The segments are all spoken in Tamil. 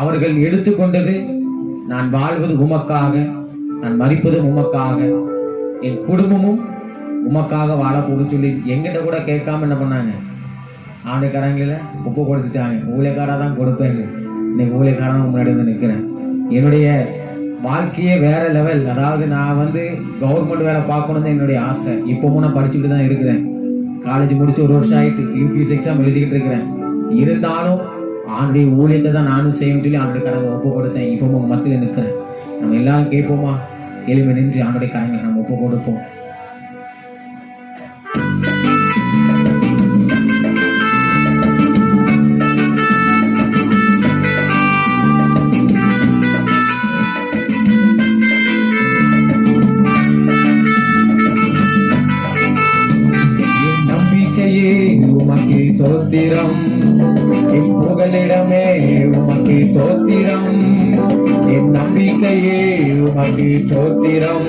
அவர்கள் எடுத்துக்கொண்டது நான் வாழ்வது உமக்காக நான் மறிப்பது உமக்காக என் குடும்பமும் உமக்காக வாழப்போகுன்னு சொல்லி எங்கிட்ட கூட கேட்காம என்ன பண்ணாங்க? ஆண்டுக்காரங்களை உப்பு கொடுத்துட்டாங்க ஊழியக்காராக தான் கொடுப்பேங்க இன்னைக்கு ஊழியக்காரன் முன்னாடி வந்து நிற்கிறேன் என்னுடைய வாழ்க்கையே வேற லெவல் அதாவது நான் வந்து கவர்மெண்ட் வேலை பார்க்கணும்னு என்னுடைய ஆசை. இப்போவும் நான் படிச்சுக்கிட்டு தான் இருக்கிறேன். காலேஜ் முடிச்சு ஒரு வருஷம் ஆகிட்டு யூபிஎஸ் எக்ஸாம் எழுதிக்கிட்டு இருக்கிறேன். இருந்தாலும் ஆண்டுடைய ஊழியத்தை தான் நானும் செய்யும் சொல்லி ஆண்டுடைய கரங்களை ஒப்பு கொடுத்தேன். இப்போ உங்க மத்தியில் நிற்கிறேன். நம்ம எல்லாரும் கேட்போமா? எளிமை நின்று ஆண்டுடைய கரங்களை நம்ம ஒப்பு கொடுப்போம். நம்பிக்கையே தோத்திரம். உமக்கு தோத்திரம்.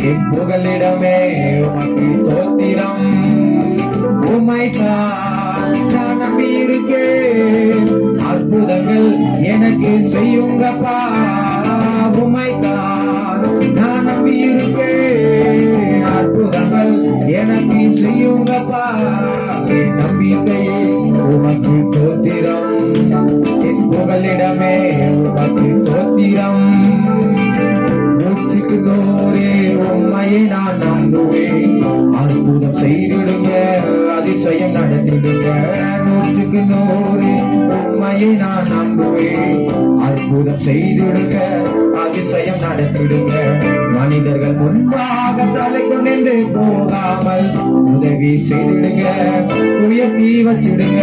என் உமக்கு தோத்திரம். உமை தான் நம்பி அற்புதங்கள் எனக்கு செய்யுங்கப்பா. உமைதான் நான் நம்பி அற்புதங்கள் எனக்கு செய்யுங்கப்பா. என் நம்பிக்கையே உமக்கு தோத்திரம். என் புகலிடமே உமக்கு தோத்திரம். நூற்றுக்கு உண்மையை நான் நம்புவேன். அற்புதம் செய்திடுங்க அதிசயம் நடத்திடுங்க நூற்றுக்கு நூறு. உண்மையை நான் நம்புவேன். அற்புதம் செய்திடுங்க அதிசயம் நடத்திடுங்க. மனிதர்கள் முன்பாக தலை கொண்டு போகாமல் உதவி செய்திடுங்க உயர்த்தி வச்சிடுங்க.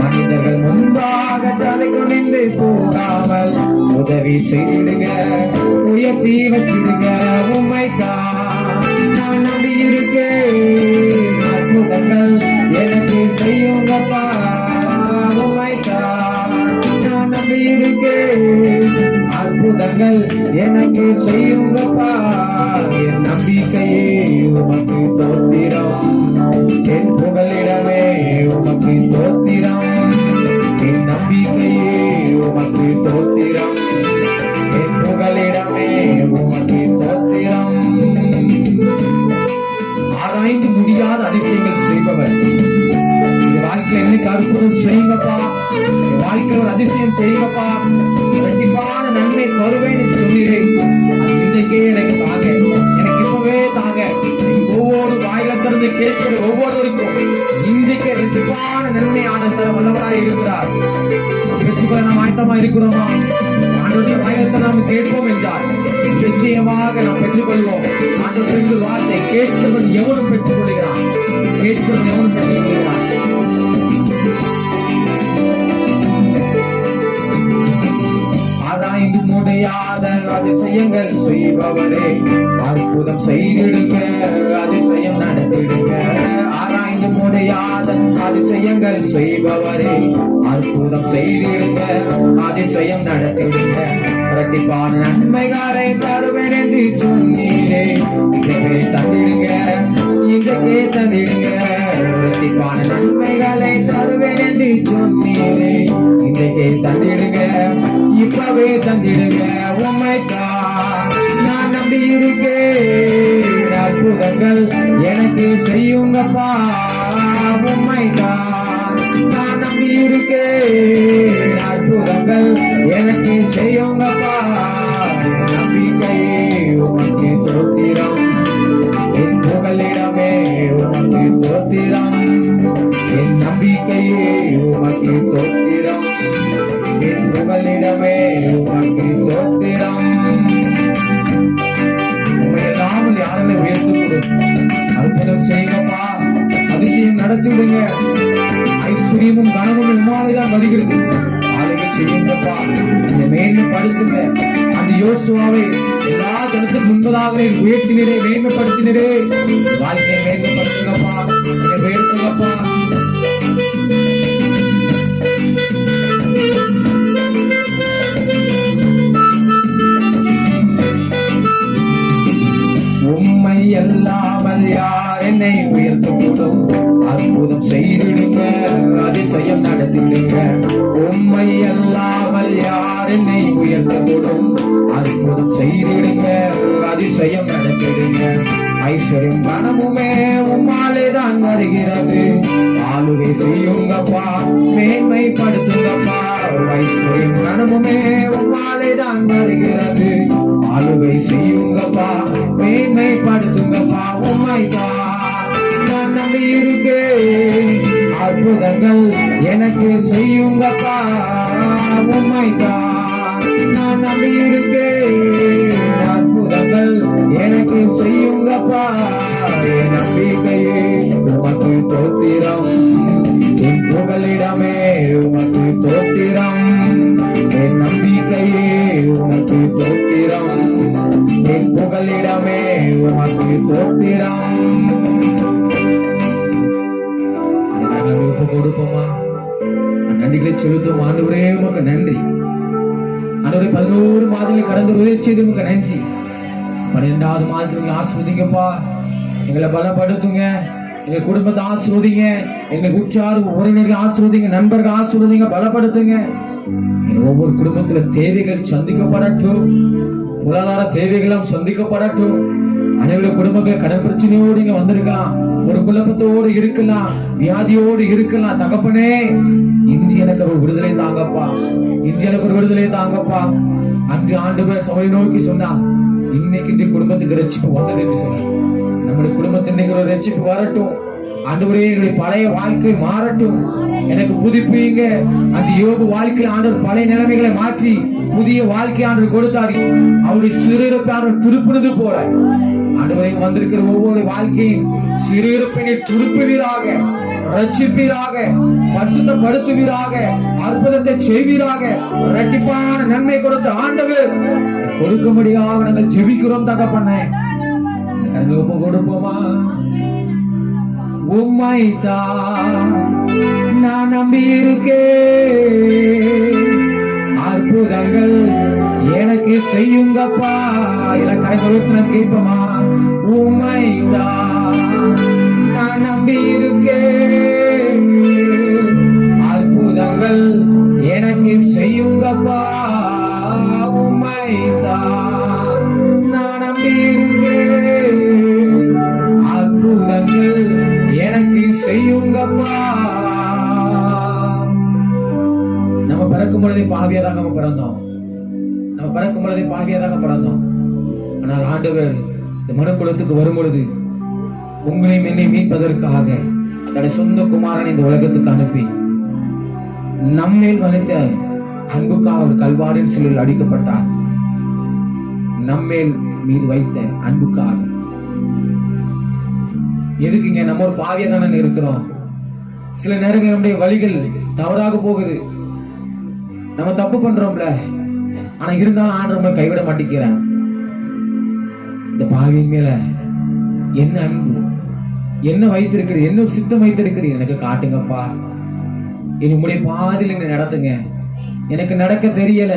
மனிதர்கள் முன்பாக தலை கொண்டு போகாமல் உதவி செய்திடுங்க உயர்த்தி வச்சிடுங்க. உண்மைதான் நான் நம்பி இருக்கேன் அற்புதங்கள் எனக்கு செய்யுங்கப்பா. அற்புதங்கள் எனக்கு செய்யுங்கப்பா. என் நம்பிக்கையே உமக்கு தோத்திரம். என் புகலிடமே உமக்கு தோத்திரம். என் நம்பிக்கையே உமக்கு தோத்திரம். என் புகலிடமே உமக்கு தோத்திரம். ஆராய்ந்து முடியாத அதிசயங்கள் செய்பவர். வாழ்க்கையில என்னைக்கு அற்புதம் செய்யுங்கப்பா. என் ஒரு அதிசயம் செய்யுங்கப்பா கண்டிப்பான நன்மை தருவேன் என்று இன்றைக்கே எனக்கு தாங்க எனக்கு இப்பவே தாங்க ஒவ்வொரு வாயில திறந்து கேட்கிற ஒவ்வொருவருக்கும் இன்றைக்கு கண்டிப்பான நன்மை ஆனந்த வல்லவராய் இருக்கிறார். வெற்றி பெற நாம் ஆயத்தமா இருக்கிறோமா? ஆண்டவருடைய வாயத்தை நாம் கேட்போம் என்றார் நிச்சயமாக நாம் பெற்றுக்கொள்வோம். ஆண்டவர் சொல்கிற வார்த்தை கேட்கிறவன் எவனும் பெற்றுக் கொள்கிறான் கேட்கிறவன் எவனும் பெற்றுக் கொள்கிறான் ஆராய்ந்து முடியாத அதிசயங்கள் செய்பவரே அற்புதம் செய்திடுங்க அதிசயம் நடத்திடுங்க ஆராய்ந்து முடியாத அதிசயங்கள் செய்பவரே அற்புதம் செய்திடுங்க அதிசயம் நடத்திடுங்க இரட்டிப்பான நன்மைகாரை தருவேன் என்று சொன்னீரே. இன்றைக்கே தந்திடுங்க இன்றைக்கே தந்திடுங்க இரட்டிப்பான நன்மைகளை தருவேன் என்று சொன்னீரே. இன்றைக்கே தந்திடுங்க இப்பவே தந்திடுங்க உண்மை நான் நம்பி இருக்கேன் அற்புதங்கள் எனக்கு செய்யுங்கப்பா. உண்மைதான் நான் நம்பி இருக்கே. அற்புதங்கள் எனக்கு செய்யுங்கப்பா. நம்பிக்கையே உனக்கு தோத்திரம். என் புகலிடமே உமக்கு தோத்திரம். செய்யுங்கப்பா இந்த மேன்மைப்படுத்துங்க அந்த யோசுவாவை எல்லா ஜனத்துக்கு முன்பதாக உயர்த்தினரே மேன்மைப்படுத்தினரே. வாழ்க்கையை மேன்மைப்படுத்துங்கப்பா. உயர்த்துங்கப்பா. உம்மை அல்லாமல் யார் என்னை உயர்த்தக்கூடும் அற்புதம் செய்திடுங்க அதிசயம் நடத்திடுங்க. ஐஸ்வர்யம் கனமுமே உம்மாலே தான் வருகிறது. ஆளுகை செய்யுங்கப்பா மேன்மைப்படுத்துங்கப்பா. ஐஸ்வர்யம் கனமுமே உம்மாலே தான் வருகிறது. ஆளுகை செய்யுங்கப்பா மேன்மைப்படுத்துங்கப்பா. உம்மைதான் நான் நம்பி இருக்கேன் அற்புதங்கள் எனக்கு செய்யுங்கப்பா. உண்மைதான் நான் நம்பி இருக்கேன் அற்புதங்கள் எனக்கு செய்யுங்கப்பா என் நம்பிக்கையே உமக்கு தோத்திரம். என் புகலிடமே உமக்கு தோத்திரம். என் நம்பிக்கையே உமக்கு தோத்திரம். என் புகலிடமே உமக்கு தோத்திரம். கொடுப்போமா? நன்றிகளை செலுத்தும் ஆண்டவரே நன்றி. ஆண்டவரே பதினோரு மாதிரி கடந்து உதவி செய்து உமக்கு நன்றி. பன்னிரெண்டாவது மாதத்துல எங்களை எங்களை பலப்படுத்துங்க. எங்க குடும்பத்தை ஆசிர்வதிங்க. எங்க உற்றார் உறவினர்கள் ஆசிர்வதிங்க. நண்பர்கள் ஆசிர்வதிங்க. பலப்படுத்துங்க. ஒவ்வொரு குடும்பத்துல தேவைகள் சந்திக்கப்படட்டும். பொருளாதார தேவைகளும் சந்திக்கப்படட்டும். அனைவருடைய குடும்பங்கள் கடன் பிரச்சனையோடு இங்க வந்திருக்கலாம். ஒரு குழப்பத்தோடு இருக்கலாம். வியாதியோடு இருக்கலாம். தகப்பனே இன்று எனக்கு ஒரு விடுதலை தாங்கப்பா. இன்று எனக்கு ஒரு விடுதலை தாங்கப்பா. அன்று ஆண்டு பேர் சமரை நோக்கி சொன்னா இன்னைக்கு இந்த குடும்பத்துக்கு ரட்சிப்பு வந்தது என்று நம்முடைய குடும்பத்து இன்னைக்கு ஒரு ரட்சிப்பு வரட்டும். ஆண்டவரே எங்களுடைய பழைய வாழ்க்கை மாறட்டும். எனக்கு புதுப்பிங்க அந்த யோக வாழ்க்கையில் ஆண்டவர் பழைய நிலைமைகளை மாற்றி புதிய வாழ்க்கை ஆண்டு கொடுத்தாரு. அவருடைய சிறுபிறப்பை ஆண்டவர் திருப்பினது போல. ஆண்டவரை வந்திருக்கிற ஒவ்வொரு வாழ்க்கையும் சிறுபிறப்பினை திருப்புவீராக ரட்சிப்பீராக பரிசுத்தப்படுத்துவீராக அற்புதத்தை செய்வீராக இரட்டிப்பான நன்மை கொடுத்த ஆண்டவர் கொடுக்கும்படியாக நாங்கள் ஜெபிக்கிறோம் தகப்பண்ண கண்கள் ஒப்பு கொடுப்போமா? தான் நான் நம்பி இருக்கேன் அற்புதங்கள் எனக்கு செய்யுங்கப்பா. இல கரைகளுக்கு கேட்போமா? உம்மைத்தான் நான் நம்பி இருக்கேன் அற்புதங்கள் எனக்கு செய்யுங்கப்பா. பிறக்கும் பொழுதே பாவியாதாக நம்ம பிறந்தோம். நம்ம பிறக்கும் பொழுதே பாவியாதாக பிறந்தோம். ஆனால் ஆண்டவர் இந்த மனுக்குலத்துக்கு வரும் பொழுது உங்களையும் என்னை மீட்பதற்காக தன்னுடைய சொந்த குமாரனை இந்த உலகத்துக்கு அனுப்பி நம்மேல் வனித்த அன்புக்காக அவர் கல்வாரின் சிலையில் அடிக்கப்பட்டார். நம்மேல் மீது வைத்த அன்புக்காக. எதுக்குங்க நம்ம ஒரு பாவியா தானே இருக்கிறோம்? சில நேரங்கள் நம்முடைய வழிகள் தவறாக போகுது. நம்ம தப்பு பண்றோம்ல. ஆனா இருந்தாலும் ஆண்டு நம்ம கைவிட மாட்டேங்கிறான் இந்த பாவியின் மேல என்ன அன்பு என்ன வைத்திருக்கிறீர் என்ன சித்தம் வைத்திருக்கிறீர்? எனக்கு காட்டுங்கப்பா. இனி உங்களுடைய பாதையில் என்னை நடத்துங்க. எனக்கு நடக்க தெரியல.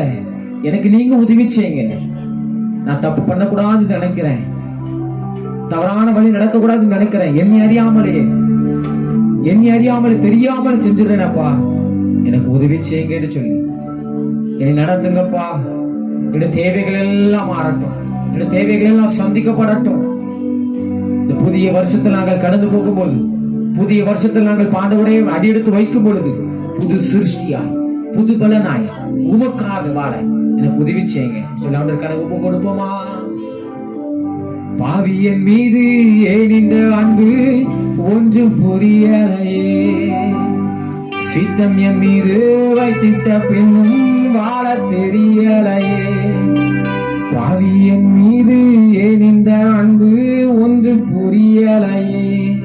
எனக்கு நீங்க உதவி செய்யுங்க. நான் தப்பு பண்ணக்கூடாதுன்னு நினைக்கிறேன். தவறான வழி நடக்கக்கூடாதுன்னு நினைக்கிறேன். என்னை அறியாமலேயே. என்னை அறியாமலே தெரியாமல் செஞ்சிடறேனப்பா. எனக்கு உதவி செய்யுங்கன்னு சொல்லி. என்னை நடத்துங்கப்பா. என்னுடைய தேவைகள் எல்லாம் மாறட்டும். என்னுடைய தேவைகள் எல்லாம் சந்திக்கப்படட்டும். இந்த புதிய வருஷத்தில் நாங்கள் கடந்து போகும்போது புதிய வருஷத்தில் நாங்கள் பாண்டவரையும் அடியெடுத்து வைக்கும் பொழுது புது சிருஷ்டியாய் புது பலனாய் உமக்காக வாழ எனக்கு உதவி செய்யுங்க. சொல்லாமல் ஒப்பு கொடுப்போமா? பாவியன் மீது ஏன் இந்த அன்பு ஒன்றும் புரியலையே? சித்தம் என் மீது வைத்திட்ட பின்னும் வாழ தெரியலையே. பாவியன் மீது ஏன் இந்த அன்பு ஒன்று புரியலையே.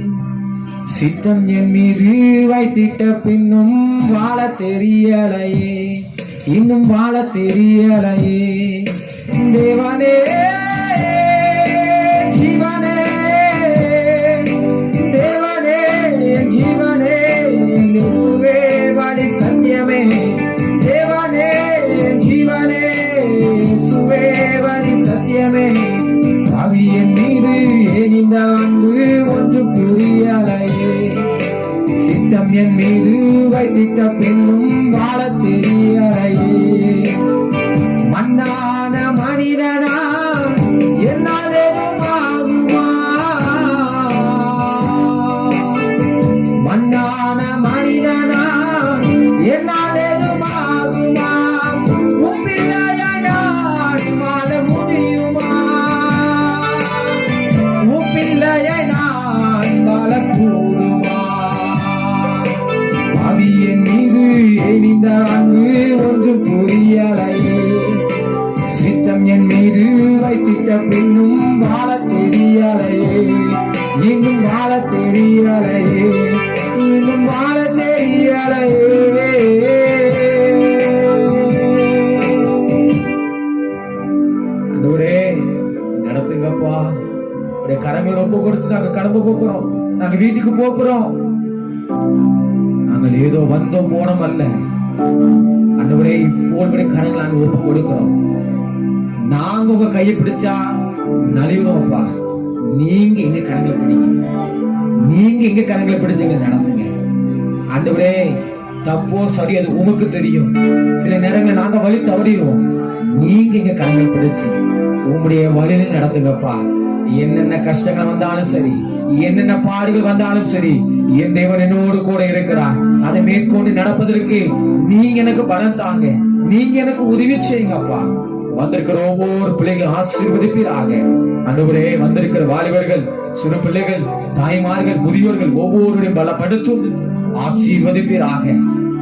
சித்தம் என் மீது வைத்திட்ட பின்னும் வாழ தெரியலையே. இன்னும் வாழ தெரியலையே. தேவனே. என் மீது வைத்திட்ட பின்னும் கிளம்ப நாங்க போகிறோம். நாங்க வீட்டுக்கு போகிறோம். நாங்கள் ஏதோ வந்தோம் போனோம் அல்ல. அன்றுவரே இப்போ உடைய கரங்களை ஒப்பு கொடுக்கிறோம். நாங்க உங்க கையை பிடிச்சா நலிவோம்ப்பா நீங்க எங்க கரங்களை பிடிங்க. நீங்க எங்க கரங்களை பிடிச்சுங்க நடத்துங்க. ஆண்டவரே தப்போ சரி அது உமக்கு தெரியும். சில நேரங்கள் நாங்க வழி தவறிடுவோம். நீங்க எங்க கரங்களை பிடிச்சு உங்களுடைய வழியில நடத்துங்கப்பா என்னென்ன கஷ்டங்கள் வந்தாலும் சரி என்னென்ன பாடுகள் வந்தாலும் சரி என் தேவன் என்னோடு கூட இருக்கிறார். அதை மேற்கொண்டு நடப்பதற்கு நீங்க எனக்கு பலம் தாங்க. நீங்க எனக்கு உதவி செய்யுங்கப்பா வந்திருக்கிற ஒவ்வொரு பிள்ளைகளும் ஆசீர்வதிப்பீராக. அன்றுவரே வந்திருக்கிற வாலிபர்கள் சிறு பிள்ளைகள் தாய்மார்கள் முதியோர்கள் ஒவ்வொருவரையும் பலப்படுத்தும் ஆசீர்வதிப்பீராக.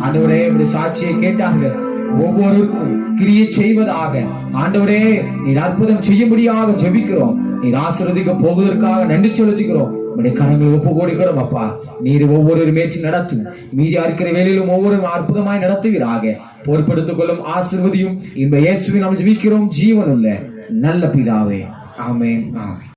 ஆண்டவரே இப்படி சாட்சியை கேட்டாங்க ஒவ்வொருக்கும் கிரியை செய்வதாக. ஆண்டவரே நீர் அற்புதம் செய்யும்படியாக ஜெபிக்கிறோம். நீர் ஆசிரதிக்க போவதற்காக நன்றி செலுத்துகிறோம். உடைய கரங்களை ஒப்பு கொடுக்கிறோம் அப்பா. நீர் ஒவ்வொரு மேற்று நடத்தும். மீதியா இருக்கிற வேலையிலும் ஒவ்வொரு அற்புதமாய் நடத்துவீராக. பொறுப்படுத்திக் கொள்ளும் ஆசிர்வதியும் இந்த இயேசுவை நாம் ஜெபிக்கிறோம். ஜீவனுள்ள நல்ல பிதாவே. ஆமேன் ஆமென்.